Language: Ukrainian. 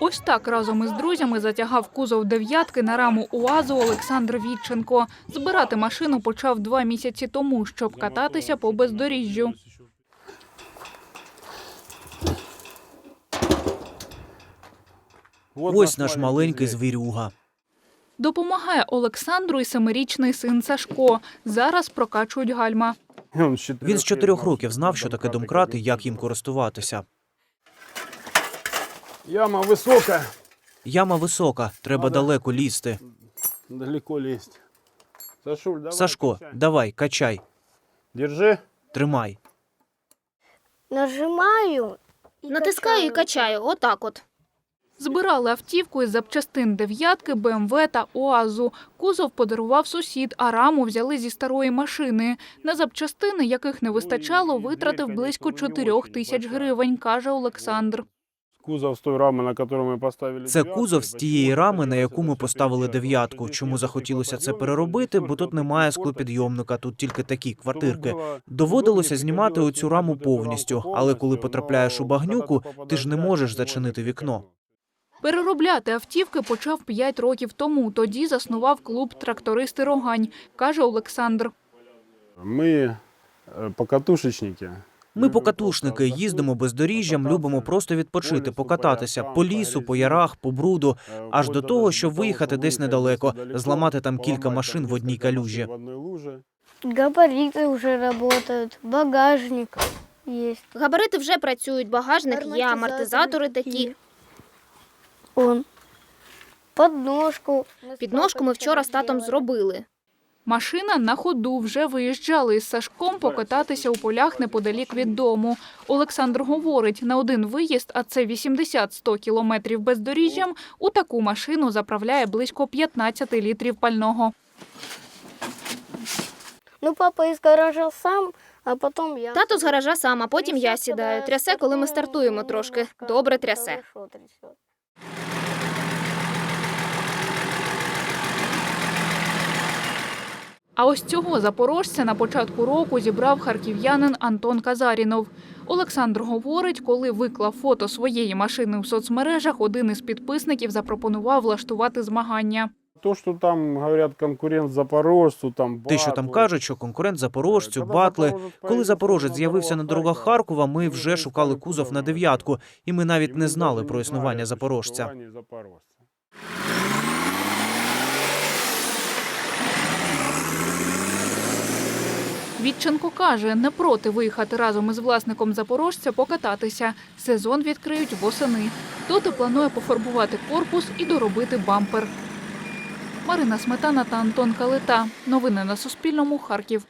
Ось так разом із друзями затягав кузов дев'ятки на раму УАЗу Олександр Вітченко. Збирати машину почав два місяці тому, щоб кататися по бездоріжжю. Ось наш маленький звірюга. Допомагає Олександру і семирічний син Сашко. Зараз прокачують гальма. Він з чотирьох років знав, що таке домкрат і як їм користуватися. Яма высокая, Яма висока, треба далеко лізти. далеко лезть. Сашуль, давай. Сашко, качай. давай, качай, Держи. тримай. Нажимаю. Натискаю і качаю, отак от. Збирали автівку із запчастин дев'ятки, БМВ та УАЗу. Кузов подарував сусід, а раму взяли зі старої машини. На запчастини, яких не вистачало, витратив близько 4 тисяч гривень, каже Олександр. Кузов з той рами, на которую ми поставили. Це кузов з тієї рами, на яку ми поставили дев'ятку. Чому захотілося це переробити? Бо тут немає склопідйомника, тут тільки такі квартирки. Доводилося знімати оцю раму повністю, але коли потрапляєш у багнюку, ти ж не можеш зачинити вікно. Переробляти автівки почав 5 років тому. Тоді заснував клуб «Трактористи Рогань», каже Олександр. Ми е, покатушечники. Ми покатушники, їздимо бездоріжжям, любимо просто відпочити, покататися по лісу, по ярах, по бруду, аж до того, щоб виїхати десь недалеко, зламати там кілька машин в одній калюжі. Габариты уже работают. Багажник есть. Габарити вже працюють, багажник є, амортизатори такі. Он. Подножку. Підножку ми вчора з татом зробили. Машина на ходу вже виїжджали із Сашком покататися у полях неподалік від дому. Олександр говорить, на один виїзд, а це 80-100 кілометрів бездоріжжям, у таку машину заправляє близько 15 літрів пального. Ну, папа из гаража сам, а потом я. Тато з гаража сам, а потім я сідаю. Трясе, коли ми стартуємо трошки. Добре трясе. А ось цього запорожця на початку року зібрав харків'янин Антон Казарінов. Олександр говорить, коли виклав фото своєї машини у соцмережах, один із підписників запропонував влаштувати змагання. То, що там говорять конкурент запорожцю, там Те, що там кажуть, що конкурент запорожцю, батли. Коли запорожець з'явився на дорогах Харкова, ми вже шукали кузов на дев'ятку, і ми навіть не знали про існування запорожця. Вітченко каже, не проти виїхати разом із власником запорожця покататися. Сезон відкриють восени. Доти планує пофарбувати корпус і доробити бампер. Марина Сметана та Антон Калита. Новини на Суспільному. Харків.